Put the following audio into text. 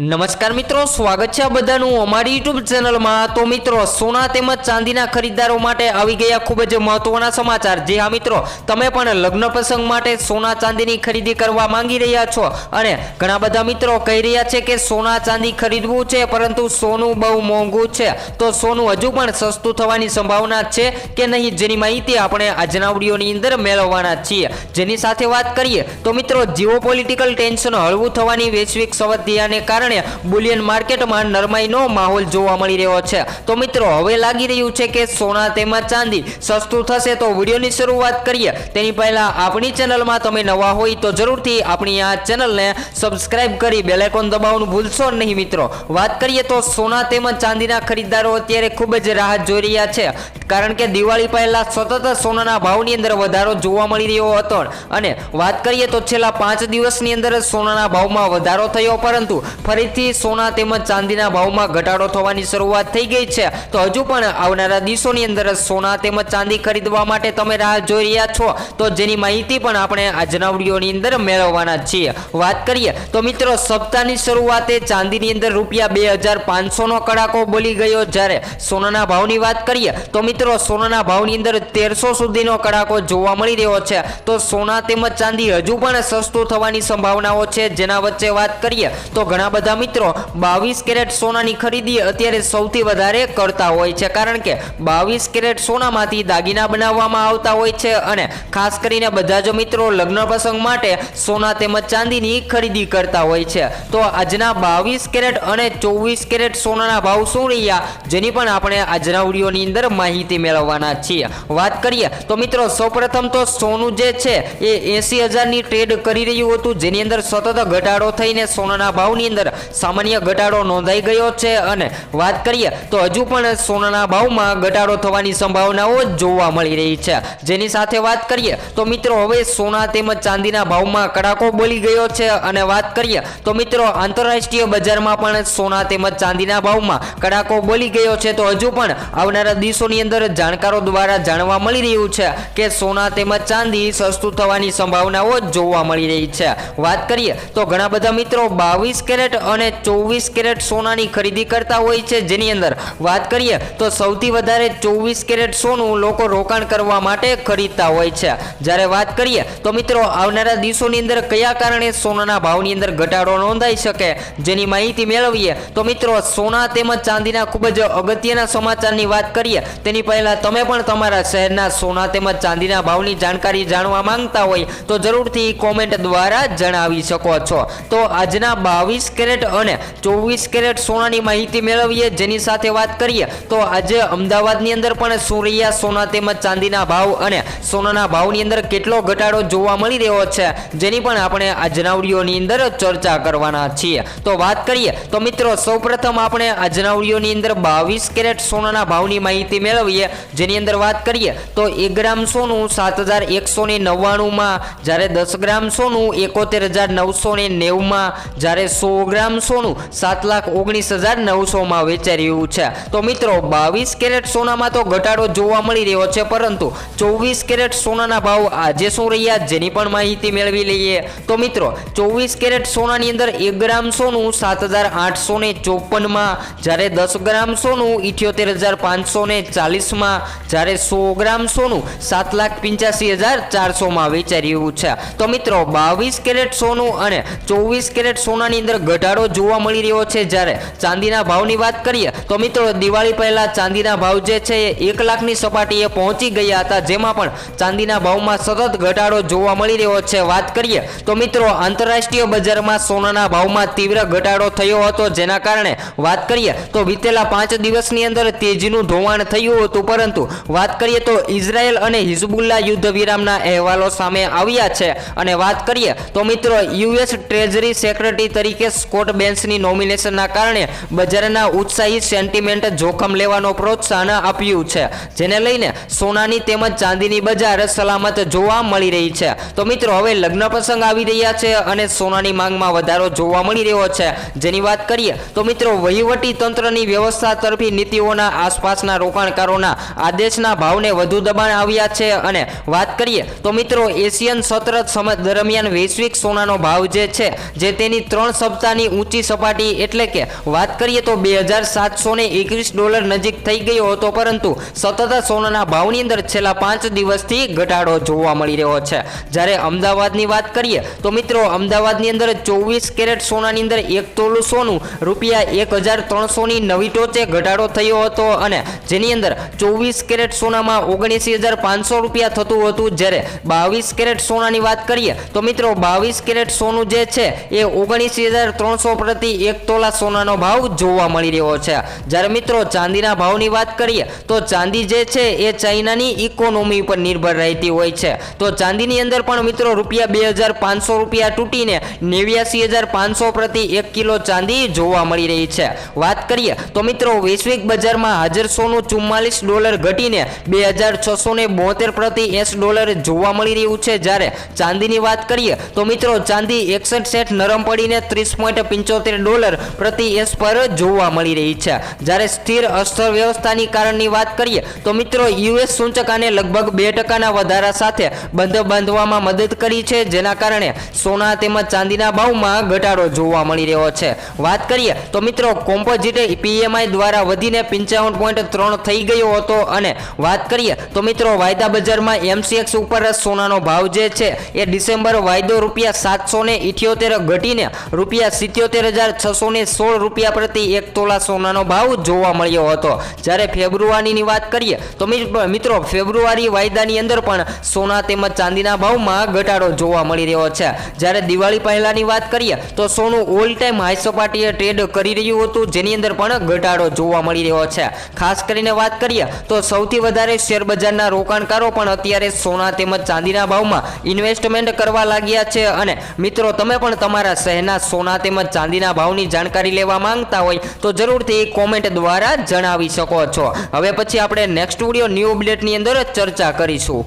નમસ્કાર મિત્રો, સ્વાગત છે બધાનું અમારી યુટ્યુબ ચેનલમાં તો મિત્રો, સોના તેમજ ચાંદીના ખરીદદારો માટે આવી ગયા ખૂબ જ મહત્વના સમાચાર. જે હા મિત્રો, તમે પણ લગ્ન પ્રસંગ માટે સોના ચાંદીની ખરીદી કરવા માંગી રહ્યા છો. અને ઘણા બધા મિત્રો કહી રહ્યા છે કે સોના ચાંદી ખરીદવું છે, પરંતુ સોનું બહુ મોંઘું છે. તો સોનું હજુ પણ સસ્તું થવાની સંભાવના છે કે નહીં, જેની માહિતી આપણે આજના વિડીયોની અંદર મેળવવાના છીએ. જેની સાથે વાત કરીએ, તો મિત્રો જીઓ પોલિટિકલ ટેન્શન હળવું થવાની વૈશ્વિક સંવધ્યાને કારણે બુલિયન માર્કેટમાં નરમાઈનો માહોલ જોવા મળી રહ્યો છે. તો મિત્રો, હવે લાગી રહ્યું છે કે સોના તેમજ ચાંદી સસ્તું થશે તો વિડીયોની શરૂઆત કરીએ. તેની પહેલાં આપણી ચેનલમાં તમે નવા હોય તો જરૂરથી આપણી આ ચેનલને સબસ્ક્રાઇબ કરી બેલેકોન દબાવવાનું ભૂલશો નહીં મિત્રો. વાત કરીએ તો સોના તેમજ ચાંદીના ખરીદદારો અત્યારે ખૂબ જ રાહત જોઈ રહ્યા છે. કારણ કે દિવાળી પહેલા સતત સોનાના ભાવની અંદર વધારો જોવા મળી રહ્યો હતો. અને વાત કરીએ તો છેલ્લા પાંચ દિવસની અંદર સોનાના ભાવમાં વધારો થયો, પરંતુ ફરીથી સોના તેમજ ચાંદીના ભાવમાં ઘટાડો થવાની શરૂઆત થઈ ગઈ છે. તો હજુ પણ આવનારા દિવસોની અંદર સોના તેમજ ચાંદી ખરીદવા માટે તમે રાહ જોઈ રહ્યા છો. તો જેની માહિતી પણ આપણે આજના વિડીયોની અંદર મેળવવાના છીએ. વાત કરીએ તો મિત્રો, સપ્તાહની શરૂઆતે ચાંદીની અંદર રૂપિયા બે હજાર પાંચસોનો કડાકો બોલી ગયો. જ્યારે સોનાના ભાવની વાત કરીએ તો મિત્રો, સોનાના ભાવની અંદર તેરસો સુધીનો કડાકો જોવા મળી રહ્યો છે. તો સોના તેમજ ચાંદી હજુ પણ સસ્તું થવાની સંભાવનાઓ છે. જેના વચ્ચે વાત કરીએ તો ઘણા બધા મિત્રો બાવીસ કેરેટ સોનાની ખરીદી અત્યારે સૌથી વધારે કરતા હોય છે. કારણ કે બાવીસ કેરેટ સોનામાંથી દાગીના બનાવવામાં આવતા હોય છે અને ખાસ કરીને બધા જ મિત્રો લગ્ન પ્રસંગ માટે સોના તેમજ ચાંદીની ખરીદી કરતા હોય છે. તો આજના બાવીસ કેરેટ અને ચોવીસ કેરેટ સોનાના ભાવ શું રહ્યા? જેની પણ આપણે આજના વિડીયોની અંદર માહિતી મેળવવાના છીએ. વાત કરીએ તો મિત્રો સૌપ્રથમ તો સોનું જે છે એ એસી હજારની ટ્રેડ કરી રહ્યું હતું. જેની અંદર સતત ઘટાડો થઈને સોનાના ભાવની અંદર સામાન્ય ઘટાડો નોંધાઈ ગયો છે અને વાત કરીએ તો હજુ પણ સોનાના ભાવમાં ઘટાડો થવાની સંભાવનાઓ જોવા મળી રહી છે. જેની સાથે વાત કરીએ તો મિત્રો હવે સોના તેમજ ચાંદીના ભાવમાં કડાકો બોલી ગયો છે અને વાત કરીએ તો મિત્રો આંતરરાષ્ટ્રીય બજારમાં પણ સોના તેમજ ચાંદીના ભાવમાં કડાકો બોલી ગયો છે. તો હજુ પણ આવનારા દિવસોની અંદર જાણકારો દ્વારા જાણવા મળી રહ્યું છે કે સોના તેમજ ચાંદી સસ્તું થવાની સંભાવનાઓ જોવા મળી રહી છે. વાત કરીએ તો ઘણા બધા મિત્રો બાવીસ કેરેટ અને ચોવીસ કેરેટ સોનાની ખરીદી કરતા હોય છે જેની અંદર. વાત કરીએ તો સૌથી વધારે ચોવીસ કેરેટ સોનું લોકો રોકાણ કરવા માટે ખરીદતા હોય છે. જ્યારે વાત કરીએ તો મિત્રો, આવનારા દિવસોની અંદર કયા કારણે સોનાના ભાવની અંદર ઘટાડો નોંધાઈ શકે જેની માહિતી મેળવીએ તો મિત્રો, સોના તેમજ ચાંદીના ખૂબ જ અગત્યના સમાચારની વાત કરીએ. તેની પહેલા તમે પણ તમારા શહેરના સોના તેમજ ચાંદીના ભાવની જાણકારી જાણવા માંગતા હોય તો જરૂરથી કોમેન્ટ દ્વારા જણાવી શકો છો. તો આજના બાવીસ કેરેટ અને ચોવીસ કેરેટ સોનાની માહિતી મેળવીએ. જેની સાથે વાત કરીએ તો આજે અમદાવાદની અંદર પણ સૂર્યા સોના તેમજ ચાંદીના ભાવ અને સોનાના ભાવની અંદર કેટલો ઘટાડો જોવા મળી રહ્યો છે, જેની પણ આપણે આજના વિડીયોની અંદર ચર્ચા કરવાના છીએ. તો વાત કરીએ તો મિત્રો, સૌપ્રથમ આપણે આજના વિડીયોની અંદર બાવીસ કેરેટ સોનાના ભાવની માહિતી મેળવીએ. જેની અંદર વાત કરીએ તો એક ગ્રામ સોનું સાત હજાર એકસો ને નવ્વાણુંમાં, જ્યારે દસ ગ્રામ સોનું એકોતેર હજાર નવસો ને નેવુંમાં, જ્યારે સો ગ્રામ સોનું સાત લાખ ઓગણીસ હજાર નવસોમાં વેચાઈ રહ્યું છે. તો મિત્રો, બાવીસ કેરેટ સોનામાં તો ઘટાડો જોવા મળી રહ્યો છે, પરંતુ ચોવીસ કેરેટ સોનાના ભાવ આજે શું રહ્યા જેની પણ માહિતી મેળવી લઈએ. તો મિત્રો, ચોવીસ કેરેટ સોનાની અંદર એક ગ્રામ સોનું સાત હજાર આઠસો ને ચોપનમાં, જ્યારે દસ ગ્રામ સોનું ઇઠ્યોતેર હજાર પાંચસો ને ચાલીસમાં, જ્યારે સો ગ્રામ સોનું સાત લાખ પંચ્યાસી હજાર ચારસોમાં વેચાઈ રહ્યું છે. તો મિત્રો, બાવીસ કેરેટ સોનું અને ચોવીસ કેરેટ સોનાની અંદર ઘટાડો જોવા મળી રહ્યો છે જ્યારે ચાંદીના ભાવની વાત કરીએ તો મિત્રો દિવાળી પહેલા ચાંદીના ભાવ જે છે એ એક લાખની સપાટીએ પહોંચી ગયા હતા, જેમાં પણ ચાંદીના ભાવમાં સતત ઘટાડો જોવા મળી રહ્યો છે. વાત કરીએ તો મિત્રો આંતરરાષ્ટ્રીય બજારમાં સોનાના ભાવમાં તીવ્ર ઘટાડો થયો હતો, જેના કારણે વાત કરીએ તો વિતેલા પાંચ દિવસની અંદર તેજીનું ધોવાણ થયું હતું, પરંતુ વાત કરીએ તો ઇઝરાયલ અને હિઝબુલ્લા યુદ્ધ વિરામના અહેવાલો સામે આવ્યા છે. અને વાત કરીએ તો મિત્રો યુએસ ટ્રેઝરી સેક્રેટરી તરીકે સ્કોટ બેન્સની નોમિનેશનના કારણે બજારના ઉત્સાહી સેન્ટિમેન્ટ જોખમ લેવાનો પ્રોત્સાહન આપ્યું છે. જેને લઈને સોનાની તેમજ ચાંદીની બજાર સલામત જોવા મળી રહી છે. તો મિત્રો, હવે લગ્ન પ્રસંગ આવી રહ્યા છે અને સોનાની માંગમાં વધારો જોવા મળી રહ્યો છે. જેની વાત કરીએ, તો મિત્રો, વહીવટી તંત્રની વ્યવસ્થા તરફી નીતિઓના આસપાસના રોકાણકારોના આદેશના ભાવને વધુ દબાણ આવ્યા છે. અને વાત કરીએ, તો મિત્રો, એશિયન સત્ર દરમિયાન વૈશ્વિક સોનાનો ભાવ જે છે, જે તેની ત્રણ સપ્તાહની ઊંચી સપાટી એટલે કે વાત કરીએ તો બે હજાર સાતસો ને એકવીસ ડોલર નજીક થઈ ગયો હતો, પરંતુ સતત સોનાના ભાવની અંદર છેલ્લા પાંચ દિવસથી ઘટાડો જોવા મળી રહ્યો છે. જ્યારે અમદાવાદની વાત કરીએ તો મિત્રો, અમદાવાદની અંદર ચોવીસ કેરેટ સોનાની અંદર એક તોલું સોનું, રૂપિયા એક હજાર ત્રણસોની નવી ટોચે ઘટાડો થયો હતો અને જેની અંદર ચોવીસ કેરેટ સોનામાં ઓગણીસી હજાર પાંચસો રૂપિયા થતું હતું. જ્યારે બાવીસ કેરેટ સોનાની વાત કરીએ તો મિત્રો, બાવીસ કેરેટ સોનું જે છે એ ઓગણીસી હજાર ત્રણસો પ્રતિ એક તોલા સોનાનો ભાવ જોવા મળી રહ્યો છે. જ્યારે મિત્રો ચાંદીના ભાવની વાત કરીએ, તો ચાંદી જે છે એ ચાઇનાની ઇકોનોમી ઉપર નિર્ભર રહેતી હોય છે. તો ચાંદીની અંદર પણ મિત્રો રૂપિયા બે હજાર પાંચસો રૂપિયા તૂટીને નેવ્યાસી હજાર પાંચસો પ્રતિ એક કિલો ચાંદી જોવા મળી રહી છે. વાત કરીએ, તો મિત્રો વૈશ્વિક બજારમાં હાજર સોનું ચુમ્માલીસ ડોલર ઘટીને બે હજાર છસો ને બોતેર પ્રતિ એસ ડોલર જોવા મળી રહ્યું છે. જ્યારે ચાંદીની વાત કરીએ, તો મિત્રો ચાંદી એકસઠ સેટ નરમ પડીને ત્રીસ પોઈન્ટ પંચોતેર ડોલર પ્રતિ એસ પર જોવા મળી રહી છે. જ્યારે સ્થિર અર્થવ્યવસ્થાની કારણની વાત કરીએ, તો મિત્રો યુએસ સૂચકાને લગભગ બે ટકાના વધારા સાથે બંધ બાંધવામાં મદદ કરી છે, જેના કારણે સોના તેમજ ચાંદીના ભાવમાં ઘટાડો જોવા મળી રહ્યો છે. વાત કરીએ, તો મિત્રો કોમ્પોઝિટ પીએમઆઈ દ્વારા વધીને પંચાવન પોઈન્ટ ત્રણ થઈ ગયો હતો અને વાત કરીએ, તો મિત્રો વાયદા બજારમાં એમસીએક્સ ઉપર સોનાનો ભાવ જે છે, એ ડિસેમ્બર વાયદો રૂપિયા સાતસો ને ઇઠ્યોતેર ઘટીને રૂપિયા સિત્યોતેર હજાર છસો ને સોળ રૂપિયા પ્રતિ એક તોલા સોનાનો ભાવ જોવા મળ્યો હતો. જ્યારે ફેબ્રુઆરીની વાત કરીએ, તો મિત્રો, ફેબ્રુઆરી વાયદાની અંદર પણ સોના તેમજ ચાંદીના ભાવમાં ઘટાડો જોવા મળી રહ્યો છે. જ્યારે દિવાળી પહેલાંની વાત કરીએ, તો સોનું ઓલ ટાઈમ હાઈ સપાટીએ ટ્રેડ કરી રહ્યું હતું, જેની અંદર પણ ઘટાડો જોવા મળી રહ્યો છે. ખાસ કરીને વાત કરીએ, તો સૌથી વધારે શેર બજારના રોકાણકારો પણ અત્યારે સોના તેમજ ચાંદીના ભાવમાં ઇન્વેસ્ટમેન્ટ કરવા લાગ્યા છે. અને મિત્રો, તમે પણ તમારા શહેરના સોના તેમજ ચાંદીના ભાવની જાણકારી લેવા માંગતા હોય તો જરૂરથી કોમેન્ટ દ્વારા જણાવી શકો છો. હવે પછી આપણે નેક્સ્ટ વીડિયો ન્યૂ અપડેટની અંદર ચર્ચા કરીશું.